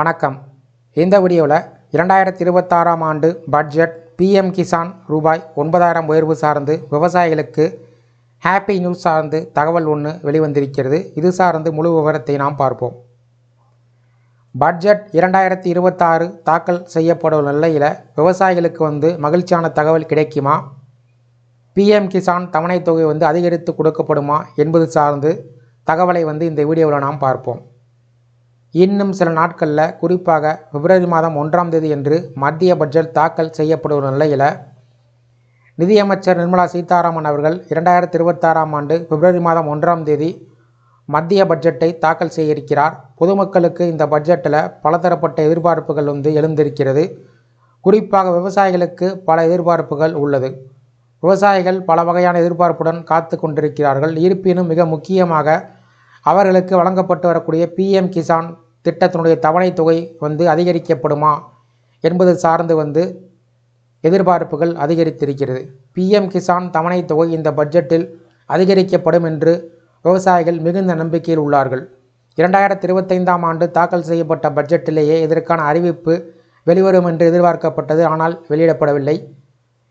வணக்கம். இந்த வீடியோவில் இரண்டாயிரத்தி இருபத்தாறாம் ஆண்டு பட்ஜெட் பிஎம் கிசான் ரூபாய் ஒன்பதாயிரம் உயர்வு சார்ந்து விவசாயிகளுக்கு ஹாப்பி நியூஸ் சார்ந்து தகவல் ஒன்று வெளிவந்திருக்கிறது. இது சார்ந்து முழு விவரத்தை நாம் பார்ப்போம். பட்ஜெட் இரண்டாயிரத்தி இருபத்தாறு தாக்கல் செய்யப்படும் நிலையில் விவசாயிகளுக்கு வந்து மகிழ்ச்சியான தகவல் கிடைக்குமா? பிஎம் கிசான் தவணைத் தொகை வந்து அதிகரித்து கொடுக்கப்படுமா என்பது சார்ந்து தகவலை வந்து இந்த வீடியோவில் நாம் பார்ப்போம். இன்னும் சில நாட்களில் குறிப்பாக பிப்ரவரி மாதம் ஒன்றாம் தேதி என்று மத்திய பட்ஜெட் தாக்கல் செய்யப்படும் நிலையில் நிதியமைச்சர் நிர்மலா சீதாராமன் அவர்கள் இரண்டாயிரத்தி இருபத்தாறாம் ஆண்டு பிப்ரவரி மாதம் ஒன்றாம் தேதி மத்திய பட்ஜெட்டை தாக்கல் செய்ய இருக்கிறார் பொதுமக்களுக்கு இந்த பட்ஜெட்டில் பலதரப்பட்ட எதிர்பார்ப்புகள் வந்து எழுந்திருக்கிறது. குறிப்பாக விவசாயிகளுக்கு பல எதிர்பார்ப்புகள் உள்ளது. விவசாயிகள் பல வகையான எதிர்பார்ப்புடன் காத்து கொண்டிருக்கிறார்கள். இருப்பினும் மிக முக்கியமாக அவர்களுக்கு வழங்கப்பட்டு வரக்கூடிய பிஎம் கிசான் திட்டத்தினுடைய தவணைத் தொகை வந்து அதிகரிக்கப்படுமா என்பது சார்ந்து வந்து எதிர்பார்ப்புகள் அதிகரித்திருக்கிறது. பிஎம் கிசான் தவணைத் தொகை இந்த பட்ஜெட்டில் அதிகரிக்கப்படும் என்று விவசாயிகள் மிகுந்த நம்பிக்கையில் உள்ளார்கள். இரண்டாயிரத்தி இருபத்தைந்தாம் ஆண்டு தாக்கல் செய்யப்பட்ட பட்ஜெட்டிலேயே இதற்கான அறிவிப்பு வெளிவரும் என்று எதிர்பார்க்கப்பட்டது ஆனால் வெளியிடப்படவில்லை.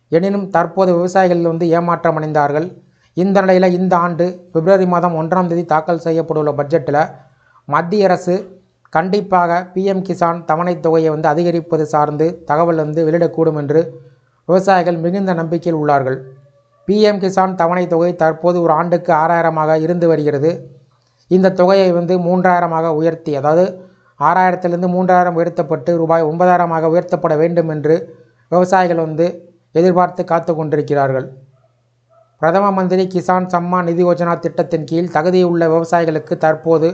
எனினும் தற்போது விவசாயிகள் வந்து ஏமாற்றம் அடைந்தார்கள். இந்த நிலையில் இந்த ஆண்டு பிப்ரவரி மாதம் ஒன்றாம் தேதி தாக்கல் செய்யப்பட்டுள்ள பட்ஜெட்டில் மத்திய அரசு கண்டிப்பாக பிஎம் கிசான் தவணைத் தொகையை வந்து அதிகரிப்பது சார்ந்து தகவல் வந்து வெளியிடக்கூடும் என்று விவசாயிகள் மிகுந்த நம்பிக்கையில் உள்ளார்கள். பிஎம் கிசான் தவணைத் தொகை தற்போது ஒரு ஆண்டுக்கு ஆறாயிரமாக இருந்து வருகிறது. இந்த தொகையை வந்து மூன்றாயிரமாக உயர்த்தி அதாவது ஆறாயிரத்திலிருந்து மூன்றாயிரம் உயர்த்தப்பட்டு ரூபாய் ஒன்பதாயிரமாக உயர்த்தப்பட வேண்டும் என்று விவசாயிகள் வந்து எதிர்பார்த்து காத்து கொண்டிருக்கிறார்கள். பிரதம மந்திரி கிசான் சம்மான் நிதி யோஜனா திட்டத்தின் கீழ் தகுதியுள்ள விவசாயிகளுக்கு தற்போது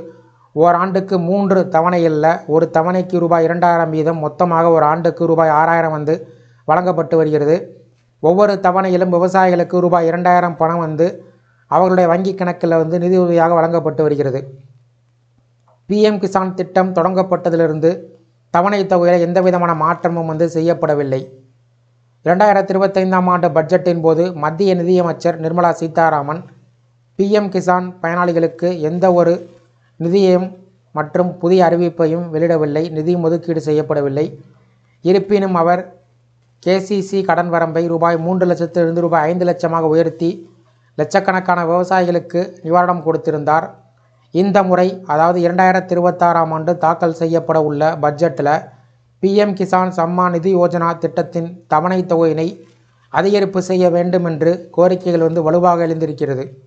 ஓராண்டுக்கு மூன்று தவணைகளில் ஒரு தவணைக்கு ரூபாய் இரண்டாயிரம் வீதம் மொத்தமாக ஒரு ஆண்டுக்கு ரூபாய் ஆறாயிரம் வந்து வழங்கப்பட்டு வருகிறது. ஒவ்வொரு தவணையிலும் விவசாயிகளுக்கு ரூபாய் இரண்டாயிரம் பணம் வந்து அவர்களுடைய வங்கி கணக்கில் வந்து நிதியுதவியாக வழங்கப்பட்டு வருகிறது. பிஎம் கிசான் திட்டம் தொடங்கப்பட்டதிலிருந்து தவணை தொகையில் எந்த விதமான மாற்றமும் வந்து செய்யப்படவில்லை. இரண்டாயிரத்தி இருபத்தைந்தாம் ஆண்டு பட்ஜெட்டின் போது மத்திய நிதியமைச்சர் நிர்மலா சீதாராமன் பிஎம் கிசான் பயனாளிகளுக்கு எந்த ஒரு நிதியையும் மற்றும் புதிய அறிவிப்பையும் வெளியிடவில்லை நிதி ஒதுக்கீடு செய்யப்படவில்லை. இருப்பினும் அவர் கேசிசி கடன் வரம்பை ரூபாய் மூன்று லட்சத்திலிருந்து ரூபாய் ஐந்து லட்சமாக உயர்த்தி லட்சக்கணக்கான விவசாயிகளுக்கு நிவாரணம் கொடுத்திருந்தார். இந்த முறை அதாவது இரண்டாயிரத்தி இருபத்தாறாம் ஆண்டு தாக்கல் செய்யப்பட உள்ள பட்ஜெட்டில் பிஎம் கிசான் சம்மான் நிதி யோஜனா திட்டத்தின் தவணைத் தொகையினை அதிகரிப்பு செய்ய வேண்டும் என்று கோரிக்கைகள் வந்து வலுவாக எழுந்திருக்கிறது.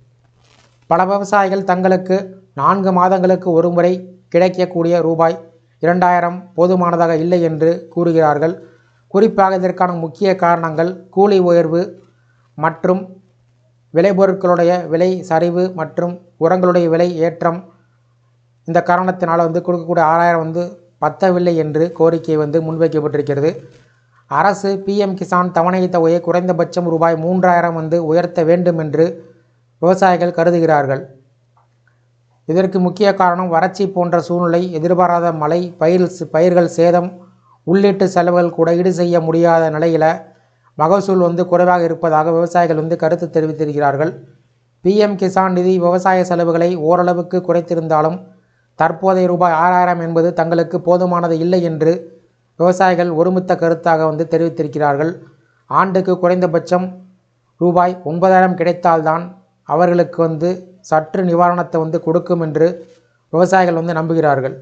பல விவசாயிகள் தங்களுக்கு நான்கு மாதங்களுக்கு ஒருமுறை கிடைக்கக்கூடிய ரூபாய் இரண்டாயிரம் போதுமானதாக இல்லை என்று கூறுகிறார்கள். குறிப்பாக இதற்கான முக்கிய காரணங்கள் கூலி உயர்வு மற்றும் விளைபொருட்களுடைய விலை சரிவு மற்றும் உரங்களுடைய விலை ஏற்றம். இந்த காரணத்தினால் வந்து கொடுக்கக்கூடிய ஆறாயிரம் வந்து பத்தவில்லை என்று கோரிக்கை வந்து முன்வைக்கப்பட்டிருக்கிறது. அரசு பிஎம் கிசான் தவணை தொகையை குறைந்தபட்சம் ரூபாய் மூன்றாயிரம் வந்து உயர்த்த வேண்டும் என்று விவசாயிகள் கருதுகிறார்கள். இதற்கு முக்கிய காரணம் வறட்சி போன்ற சூழ்நிலை எதிர்பாராத மழை பயிர் பயிர்கள் சேதம் உள்ளீட்டு செலவுகள் கூட ஈடு செய்ய முடியாத நிலையில் மகசூல் வந்து குறைவாக இருப்பதாக விவசாயிகள் வந்து கருத்து தெரிவித்திருக்கிறார்கள். பிஎம் கிசான் நிதி விவசாய செலவுகளை ஓரளவுக்கு குறைத்திருந்தாலும் தற்போதைய ரூபாய் ஆறாயிரம் என்பது தங்களுக்கு போதுமானது இல்லை என்று விவசாயிகள் ஒருமித்த கருத்தாக வந்து தெரிவித்திருக்கிறார்கள். ஆண்டுக்கு குறைந்தபட்சம் ரூபாய் ஒன்பதாயிரம் கிடைத்தால்தான் அவர்களுக்கு வந்து சற்று நிவாரணத்தை வந்து கொடுக்கும் என்று விவசாயிகள் வந்து நம்புகிறார்கள்.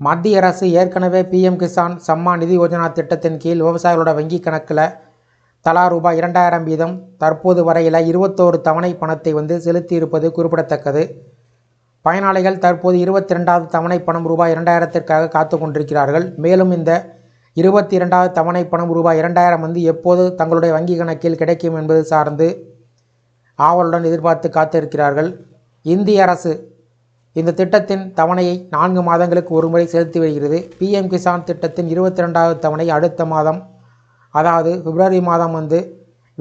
மத்திய அரசு ஏற்கனவே பிஎம் கிசான் சம்மான் நிதி யோஜனா திட்டத்தின் கீழ் விவசாயிகளோட வங்கி கணக்கில் தலா ரூபாய் இரண்டாயிரம் வீதம் தற்போது வரையில் இருபத்தோரு தவணை பணத்தை வந்து செலுத்தியிருப்பது குறிப்பிடத்தக்கது. பயனாளிகள் தற்போது இருபத்தி ரெண்டாவது தவணை பணம் ரூபாய் இரண்டாயிரத்திற்காக காத்து கொண்டிருக்கிறார்கள். மேலும் இந்த இருபத்தி இரண்டாவது தவணை பணம் ரூபாய் இரண்டாயிரம் வந்து எப்போது தங்களுடைய வங்கி கணக்கில் கிடைக்கும் என்பது சார்ந்து ஆவலுடன் எதிர்பார்த்து காத்திருக்கிறார்கள். இந்திய அரசு இந்த திட்டத்தின் தவணையை நான்கு மாதங்களுக்கு ஒருமுறை செலுத்தி வருகிறது. பிஎம் கிசான் திட்டத்தின் இருபத்தி ரெண்டாவது தவணை அடுத்த மாதம் அதாவது பிப்ரவரி மாதம் வந்து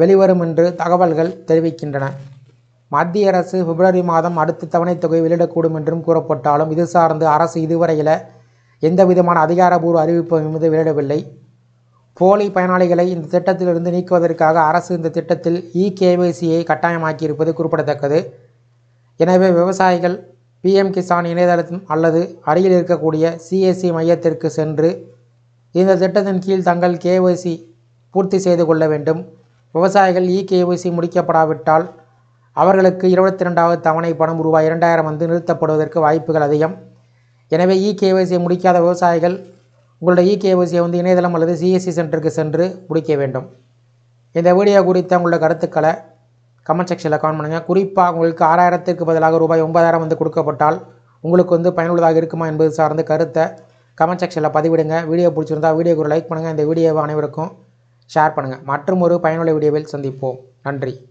வெளிவரும் என்று தகவல்கள் தெரிவிக்கின்றன. மத்திய அரசு பிப்ரவரி மாதம் அடுத்த தவணைத் தொகை வெளியிடக்கூடும் என்றும் கூறப்பட்டாலும் இது சார்ந்து அரசு இதுவரையில் எந்த விதமான அதிகாரபூர்வ அறிவிப்பும் வந்து வெளியிடவில்லை. போலி பயனாளிகளை இந்த திட்டத்திலிருந்து நீக்குவதற்காக அரசு இந்த திட்டத்தில் இ கேவைசியை கட்டாயமாக்கியிருப்பது குறிப்பிடத்தக்கது. எனவே விவசாயிகள் பிஎம் கிசான் இணையதளம் அல்லது அருகில் இருக்கக்கூடிய சிஎஸ்சி மையத்திற்கு சென்று இந்த திட்டத்தின் கீழ் தங்கள் கேஒய்சி பூர்த்தி செய்து கொள்ள வேண்டும். விவசாயிகள் இ கேஒய்சி முடிக்கப்படாவிட்டால் அவர்களுக்கு இருபத்தி ரெண்டாவது தவணை பணம் ரூபாய் இரண்டாயிரம் வந்து நிறுத்தப்படுவதற்கு வாய்ப்புகள் அதிகம். எனவே இ முடிக்காத விவசாயிகள் உங்களுடைய இ கேஒய்சியை வந்து இணையதளம் அல்லது சிஎஸ்சி சென்டருக்கு சென்று முடிக்க வேண்டும். இந்த வீடியோ குறித்த உங்களோட கருத்துக்களை கமெண்ட் செக்ஷனில் கமெண்ட் பண்ணுங்கள் குறிப்பாக உங்களுக்கு ஆறாயிரத்திற்கு பதிலாக ரூபாய் ஒன்பதாயிரம் வந்து கொடுக்கப்பட்டால் உங்களுக்கு வந்து பயனுள்ளதாக இருக்குமா என்பது சார்ந்த கருத்தை கமெண்ட் செக்ஷனில் பதிவிடுங்க. வீடியோ பிடிச்சிருந்தா வீடியோக்கு ஒரு லைக் பண்ணுங்கள் இந்த வீடியோவை அனைவருக்கும் ஷேர் பண்ணுங்கள் மற்றும் ஒரு பயனுள்ள வீடியோவில் சந்திப்போம். நன்றி.